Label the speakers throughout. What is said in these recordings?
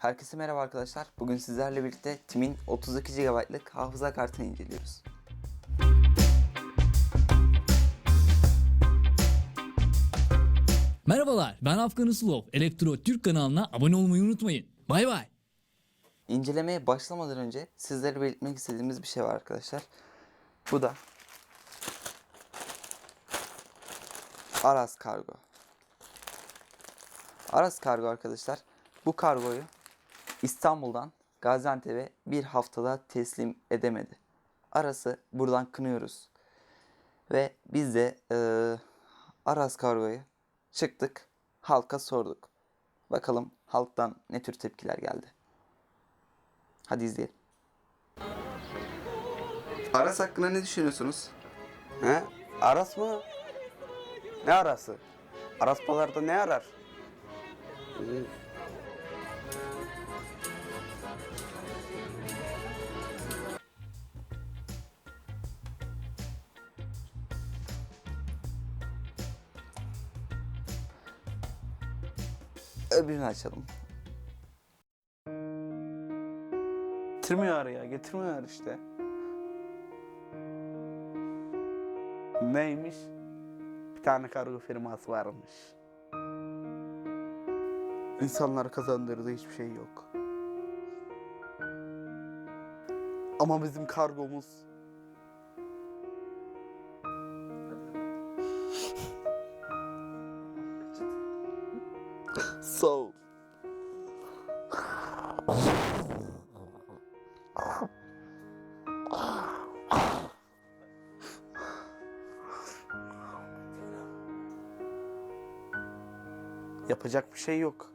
Speaker 1: Herkese merhaba arkadaşlar. Bugün sizlerle birlikte Tim'in 32 GB'lık hafıza kartını inceliyoruz.
Speaker 2: Merhabalar, ben Afgan Islov. Elektro Türk kanalına abone olmayı unutmayın. Bay bay.
Speaker 1: İncelemeye başlamadan önce sizlere belirtmek istediğimiz bir şey var arkadaşlar. Bu da Aras Kargo. Aras Kargo arkadaşlar bu kargoyu İstanbul'dan Gaziantep'e bir haftada teslim edemedi. Aras'ı buradan kınıyoruz. Ve biz de eee, Aras Kargo'yu çıktık halka sorduk. Bakalım halktan ne tür tepkiler geldi. Hadi izleyelim. Aras hakkında ne düşünüyorsunuz?
Speaker 3: He? Aras mı? Ne arası? Aras pazarda ne arar?
Speaker 1: Öbürünü açalım.
Speaker 3: Getirmiyor araya, getirmiyor işte. Neymiş? Bir tane kargo firması varmış. İnsanlar kazandırdığı hiçbir şey yok. Ama bizim kargomuz Soul. Yapacak bir şey yok.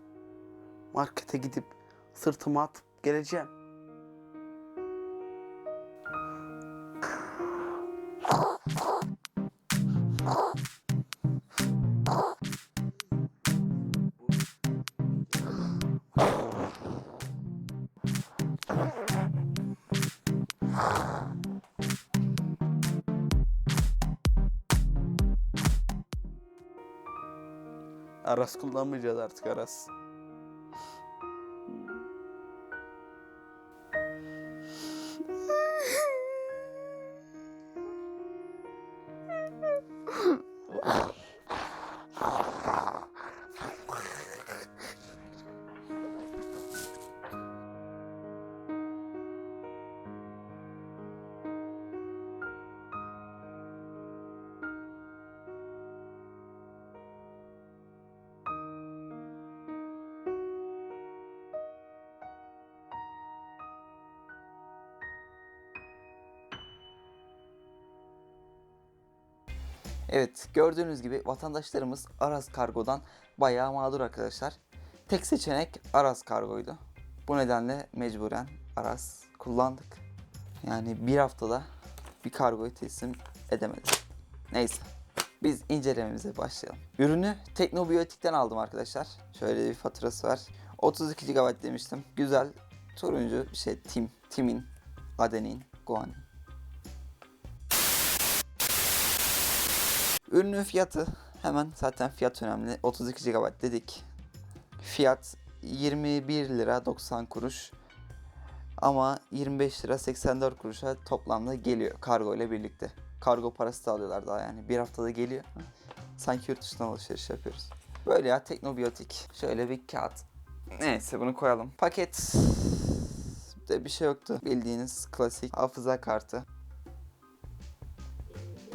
Speaker 3: Markete gidip sırtıma atıp geleceğim. Aras kullanmayacağız artık Aras.
Speaker 1: Evet gördüğünüz gibi vatandaşlarımız Aras Kargo'dan bayağı mağdur arkadaşlar. Tek seçenek Aras Kargo'ydu. Bu nedenle mecburen Aras kullandık. Yani bir haftada bir kargoyu teslim edemedik. Neyse biz incelememize başlayalım. Ürünü Teknobiyotik'ten aldım arkadaşlar. Şöyle bir faturası var. 32 GB demiştim. Güzel turuncu şey Tim. Timin adenin, guanin. Ürünün fiyatı hemen zaten fiyat önemli. 32 GB dedik. Fiyat 21 lira 90 kuruş. Ama 25 lira 84 kuruşa toplamda geliyor kargo ile birlikte. Kargo parası da alıyorlar daha yani. Bir haftada geliyor. Sanki yurt dışından alışveriş yapıyoruz. Böyle ya teknobiyotik. Şöyle bir kağıt. Neyse bunu koyalım. Paket de bir şey yoktu. Bildiğiniz klasik hafıza kartı.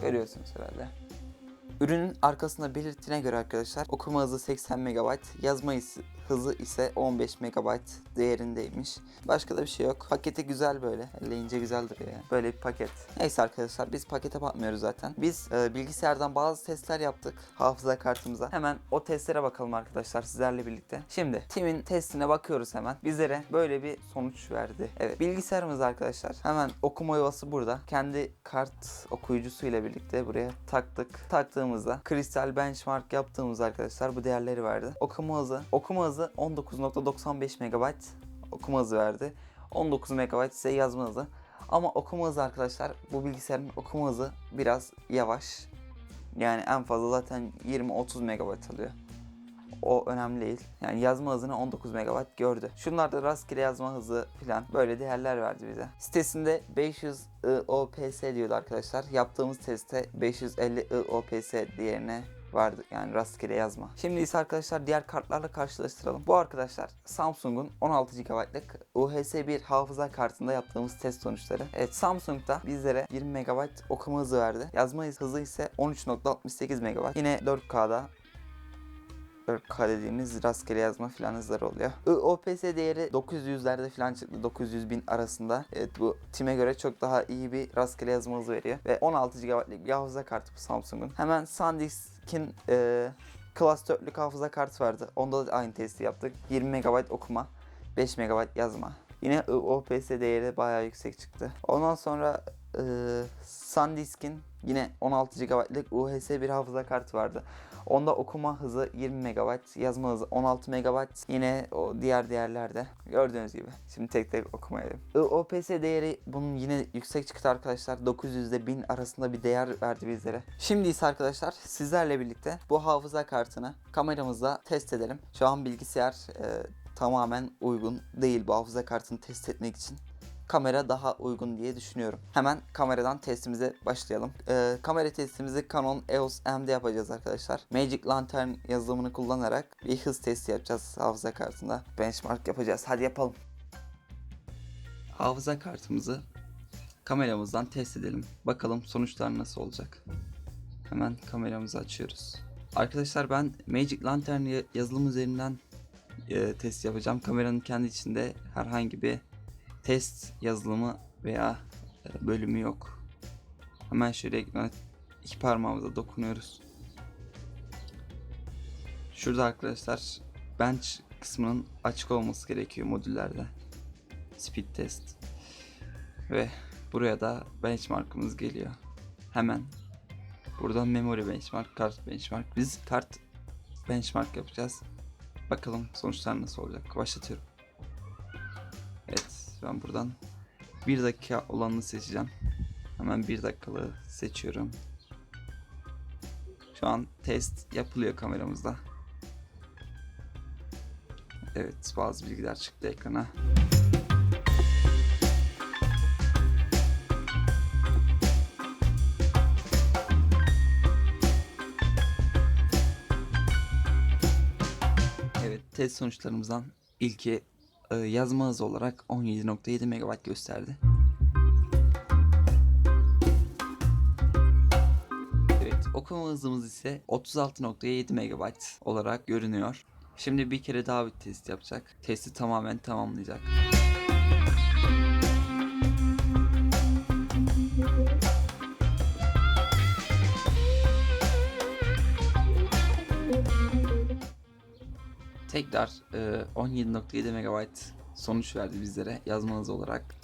Speaker 1: Görüyorsunuz herhalde. Ürünün arkasında belirttiğine göre arkadaşlar okuma hızı 80 MB, yazma hızı- hızı ise 15 MB değerindeymiş. Başka da bir şey yok. Paketi güzel böyle. Elleyince güzel duruyor yani. Böyle bir paket. Neyse arkadaşlar biz pakete bakmıyoruz zaten. Biz e, bilgisayardan bazı testler yaptık hafıza kartımıza. Hemen o testlere bakalım arkadaşlar sizlerle birlikte. Şimdi Tim'in testine bakıyoruz hemen. Bizlere böyle bir sonuç verdi. Evet bilgisayarımız arkadaşlar. Hemen okuma yuvası burada. Kendi kart okuyucusuyla birlikte buraya taktık. Taktığımızda kristal benchmark yaptığımız arkadaşlar bu değerleri verdi. Okuma hızı, okuma hızı 19.95 MB okuma hızı verdi. 19 MB ise yazma hızı. Ama okuma hızı arkadaşlar bu bilgisayarın okuma hızı biraz yavaş. Yani en fazla zaten 20-30 MB alıyor. o önemli değil. Yani yazma hızını 19 MB gördü. Şunlar da rastgele yazma hızı falan böyle değerler verdi bize. Sitesinde 500 IOPS diyordu arkadaşlar. Yaptığımız testte 550 IOPS değerine vardı yani rastgele yazma. Şimdi ise arkadaşlar diğer kartlarla karşılaştıralım. Bu arkadaşlar Samsung'un 16 GB'lık UHS-1 hafıza kartında yaptığımız test sonuçları. Evet Samsung'da bizlere 20 MB okuma hızı verdi. Yazma hızı ise 13.68 MB. Yine 4K'da 4K dediğimiz rastgele yazma filan hızları oluyor. IOPS değeri 900'lerde filan çıktı. 900 bin arasında. Evet bu time göre çok daha iyi bir rastgele yazma hızı veriyor. Ve 16 GB'lık bir hafıza kartı bu Samsung'un. Hemen SanDisk'in e, Class 4'lük hafıza kartı vardı. Onda da aynı testi yaptık. 20 MB okuma, 5 MB yazma. Yine IOPS değeri bayağı yüksek çıktı. Ondan sonra e, SanDisk'in yine 16 GB'lık UHS bir hafıza kartı vardı. Onda okuma hızı 20 MB, yazma hızı 16 MB. Yine o diğer değerlerde gördüğünüz gibi. Şimdi tek tek okumayalım. IOPS değeri bunun yine yüksek çıktı arkadaşlar. 900 ile 1000 arasında bir değer verdi bizlere. Şimdi ise arkadaşlar sizlerle birlikte bu hafıza kartını kameramızla test edelim. Şu an bilgisayar e, tamamen uygun değil bu hafıza kartını test etmek için kamera daha uygun diye düşünüyorum. Hemen kameradan testimize başlayalım. Ee, kamera testimizi Canon EOS M'de yapacağız arkadaşlar. Magic Lantern yazılımını kullanarak bir hız testi yapacağız hafıza kartında. Benchmark yapacağız. Hadi yapalım. Hafıza kartımızı kameramızdan test edelim. Bakalım sonuçlar nasıl olacak. Hemen kameramızı açıyoruz. Arkadaşlar ben Magic Lantern ya- yazılım üzerinden e, test yapacağım. Kameranın kendi içinde herhangi bir test yazılımı veya bölümü yok. Hemen şöyle iki parmağımıza dokunuyoruz. Şurada arkadaşlar bench kısmının açık olması gerekiyor modüllerde. Speed test. Ve buraya da benchmark'ımız geliyor. Hemen buradan memory benchmark, kart benchmark. Biz kart benchmark yapacağız. Bakalım sonuçlar nasıl olacak. Başlatıyorum. Ben buradan 1 dakika olanını seçeceğim. Hemen 1 dakikalığı seçiyorum. Şu an test yapılıyor kameramızda. Evet bazı bilgiler çıktı ekrana. Evet test sonuçlarımızdan ilki yazma hızı olarak 17.7 MB gösterdi. Evet okuma hızımız ise 36.7 MB olarak görünüyor. Şimdi bir kere daha bir test yapacak. Testi tamamen tamamlayacak. Tekrar e, 17.7 MB sonuç verdi bizlere yazma hızı olarak.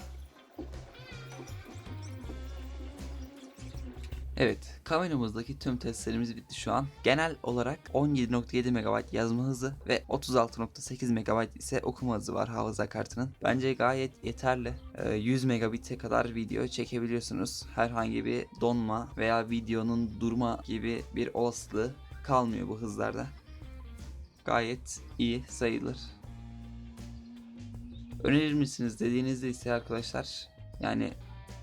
Speaker 1: Evet, kameramızdaki tüm testlerimiz bitti şu an. Genel olarak 17.7 MB yazma hızı ve 36.8 MB ise okuma hızı var hafıza kartının. Bence gayet yeterli. Ee, 100 megabit'e kadar video çekebiliyorsunuz. Herhangi bir donma veya videonun durma gibi bir olasılığı kalmıyor bu hızlarda. Gayet iyi sayılır. Önerir misiniz dediğinizde ise arkadaşlar yani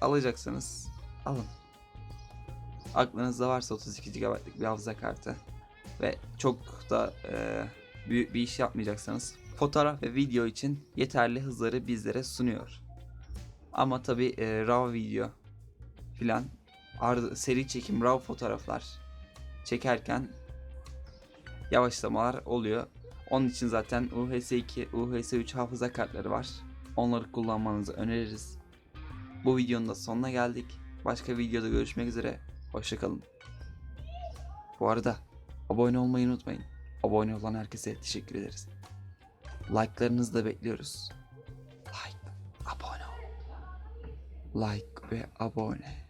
Speaker 1: alacaksanız alın aklınızda varsa 32 GB'lık bir hafıza kartı ve çok da e, büyük bir iş yapmayacaksanız fotoğraf ve video için yeterli hızları bizlere sunuyor. Ama tabi e, RAW video filan seri çekim RAW fotoğraflar çekerken yavaşlamalar oluyor. Onun için zaten UHS2, UHS3 hafıza kartları var. Onları kullanmanızı öneririz. Bu videonun da sonuna geldik. Başka videoda görüşmek üzere. Hoşçakalın. Bu arada abone olmayı unutmayın. Abone olan herkese teşekkür ederiz. Like'larınızı da bekliyoruz. Like, abone. Like ve abone.